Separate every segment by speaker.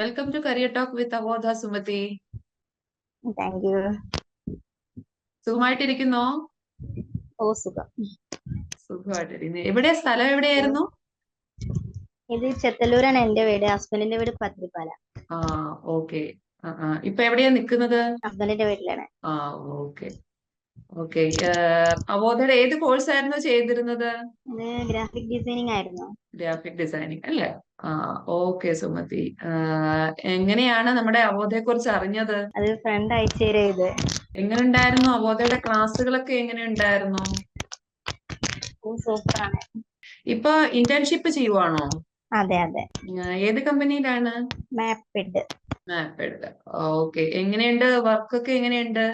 Speaker 1: Welcome to career talk with Avodha Sumathi
Speaker 2: thank you
Speaker 1: സുഖമായിട്ടിരിക്കുന്നോ?
Speaker 2: ഓ സുഖം.
Speaker 1: സുഖമായിട്ടിരിക്കുന്നു. എവിടെ സ്ഥലം? എവിടെയായിരുന്നു?
Speaker 2: ഇത് ചെത്തല്ലൂരാണ് എന്റെ വീട്. ഹസ്ബൻഡിന്റെ വീട് പത്രിപ്പാല
Speaker 1: ആ ഓക്കെ. ഇപ്പൊ എവിടെയാ നിക്കുന്നത്
Speaker 2: ഹസ്ബൻഡിന്റെ വീട്ടിലാണ്.
Speaker 1: ആ ഓക്കെ. ഓക്കെ അവോധയുടെ ഏത് കോഴ്സ് ആയിരുന്നു ചെയ്തിരുന്നത്
Speaker 2: ഗ്രാഫിക് ഡിസൈനിങ് ആയിരുന്നു.
Speaker 1: ഗ്രാഫിക് ഡിസൈനിങ് അല്ലേ? ആ ഓക്കെ സുമതി. എങ്ങനെയാണ് നമ്മുടെ അവോധയെ കുറിച്ച് അറിഞ്ഞത്?
Speaker 2: അത് ഫ്രണ്ട് അയച്ചു തരും ഇത്.
Speaker 1: എങ്ങനെ ഉണ്ടായിരുന്നു അവോധയുടെ ക്ലാസ്സുകളൊക്കെ? എങ്ങനെ ഉണ്ടായിരുന്നു
Speaker 2: സൂപ്പർ ആണ്
Speaker 1: ഇപ്പൊ ഇന്റേൺഷിപ്പ് ചെയ്യുവാണോ?
Speaker 2: അതെ അതെ.
Speaker 1: ഏത് കമ്പനിയിലാണ്?
Speaker 2: മാപ്പിഡ്.
Speaker 1: മാപ്പിഡ്. ഓക്കെ എങ്ങനെയുണ്ട്? വർക്കൊക്കെ എങ്ങനെയുണ്ട്?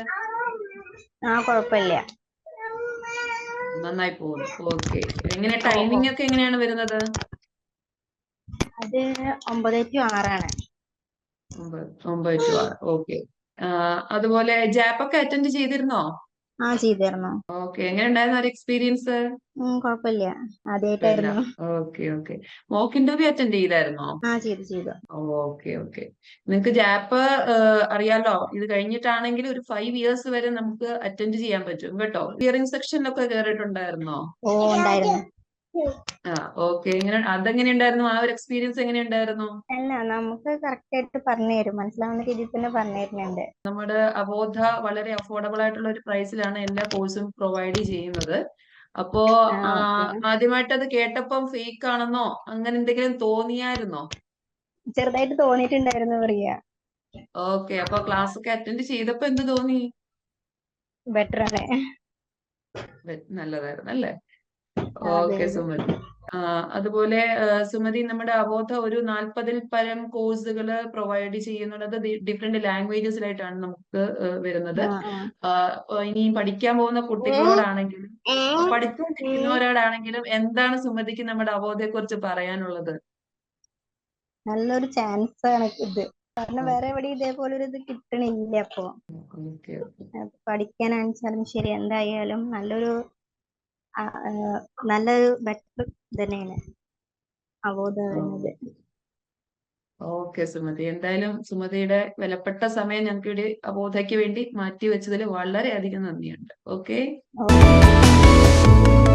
Speaker 2: ആ കുഴപ്പമില്ല
Speaker 1: നന്നായി പോകുന്നു. ഓക്കെ. എങ്ങനെ ടൈമിംഗ് ഒക്കെ എങ്ങനെയാണ് വരുന്നത്?
Speaker 2: അത് ഒമ്പത് ടു ആറാണ്.
Speaker 1: ഒമ്പത് ടു ആറ്. ഓക്കെ. അതുപോലെ ജാപ്പ് ഒക്കെ അറ്റൻഡ് ചെയ്തിരുന്നോ?
Speaker 2: ആ ചെയ്തിരുന്നു.
Speaker 1: ഓക്കെ. എങ്ങനെ ഉണ്ടായിരുന്നു ഒരു എക്സ്പീരിയൻസ്
Speaker 2: കുഴപ്പമില്ല. ആദ്യമായിട്ടായിരുന്നു
Speaker 1: okay okay. Mock interview attend ചെയ്തായിരുന്നോ
Speaker 2: ആ ചെയ്തു ചെയ്തു.
Speaker 1: Okay okay. നിങ്ങൾക്ക് ജാപ്പ് അറിയാലോ? ഇത് കഴിഞ്ഞിട്ടാണെങ്കിൽ ഒരു ഫൈവ് ഇയേഴ്സ് വരെ നമുക്ക് അറ്റൻഡ് ചെയ്യാൻ പറ്റും. കേട്ടോ? ഹിയറിംഗ് സെക്ഷനിലൊക്കെ കയറിയിട്ടുണ്ടായിരുന്നോ
Speaker 2: ഓ ഉണ്ടായിരുന്നു.
Speaker 1: ആ ഓക്കെ എങ്ങനെ അതെങ്ങനെ ഉണ്ടായിരുന്നു? ആ ഒരു എക്സ്പീരിയൻസ് എങ്ങനെ ഉണ്ടായിരുന്നു?
Speaker 2: അല്ല നമുക്ക് കറക്റ്റ് ആയിട്ട് പറഞ്ഞു തരും. മനസ്സിലാവുന്ന രീതിയിൽ തന്നെ പറഞ്ഞു തരുന്നുണ്ട്.
Speaker 1: നമ്മുടെ അബോധ വളരെ അഫോർഡബിൾ ആയിട്ടുള്ള ഒരു പ്രൈസിലാണ് എല്ലാ കോഴ്സും പ്രൊവൈഡ് ചെയ്യുന്നത്. അപ്പോ ആദ്യമായിട്ട് അത് കേട്ടപ്പം ഫേക്ക് ആണെന്നോ അങ്ങനെ എന്തെങ്കിലും തോന്നിയായിരുന്നോ?
Speaker 2: ചെറുതായിട്ട് തോന്നിയിട്ടുണ്ടായിരുന്നു പ്രിയ.
Speaker 1: ഓക്കെ അപ്പൊ ക്ലാസ് ഒക്കെ അറ്റൻഡ് ചെയ്തപ്പോ എന്ത് തോന്നി?
Speaker 2: ബെറ്റർ ആണ്.
Speaker 1: നല്ലതായിരുന്നു അല്ലേ? ഓക്കെ. സുമതി. അതുപോലെ സുമതി നമ്മുടെ അബോധ ഒരു നാൽപ്പതിൽ പരം കോഴ്സുകൾ പ്രൊവൈഡ് ചെയ്യുന്നുള്ളത് ഡിഫറെന്റ് ലാംഗ്വേജസിലായിട്ടാണ് നമുക്ക് വരുന്നത്. ഇനി പഠിക്കാൻ പോകുന്ന കുട്ടികളോടാണെങ്കിലും പഠിച്ചുകൊണ്ടിരിക്കുന്നവരോടാണെങ്കിലും എന്താണ് സുമതിക്ക് നമ്മുടെ അബോധയെ കുറിച്ച് പറയാനുള്ളത്?
Speaker 2: നല്ലൊരു ചാൻസ് ആണ് ഇത്. കാരണം വേറെ എവിടെ ഇതേപോലെ ഒരു ഇത് കിട്ടണില്ല അപ്പൊ. പഠിക്കാനാണെങ്കിലും ശരി എന്തായാലും നല്ലൊരു നല്ലൊരു ബെറ്റർ തന്നെയാണ് അവബോധം വരുന്നത്
Speaker 1: ഓക്കെ സുമതി. എന്തായാലും സുമതിയുടെ വിലപ്പെട്ട സമയം ഞങ്ങൾക്ക് ഇവിടെ അബോധയ്ക്ക് വേണ്ടി മാറ്റി വെച്ചതിൽ വളരെയധികം നന്ദിയുണ്ട്. ഓക്കെ?
Speaker 2: ഓക്കെ.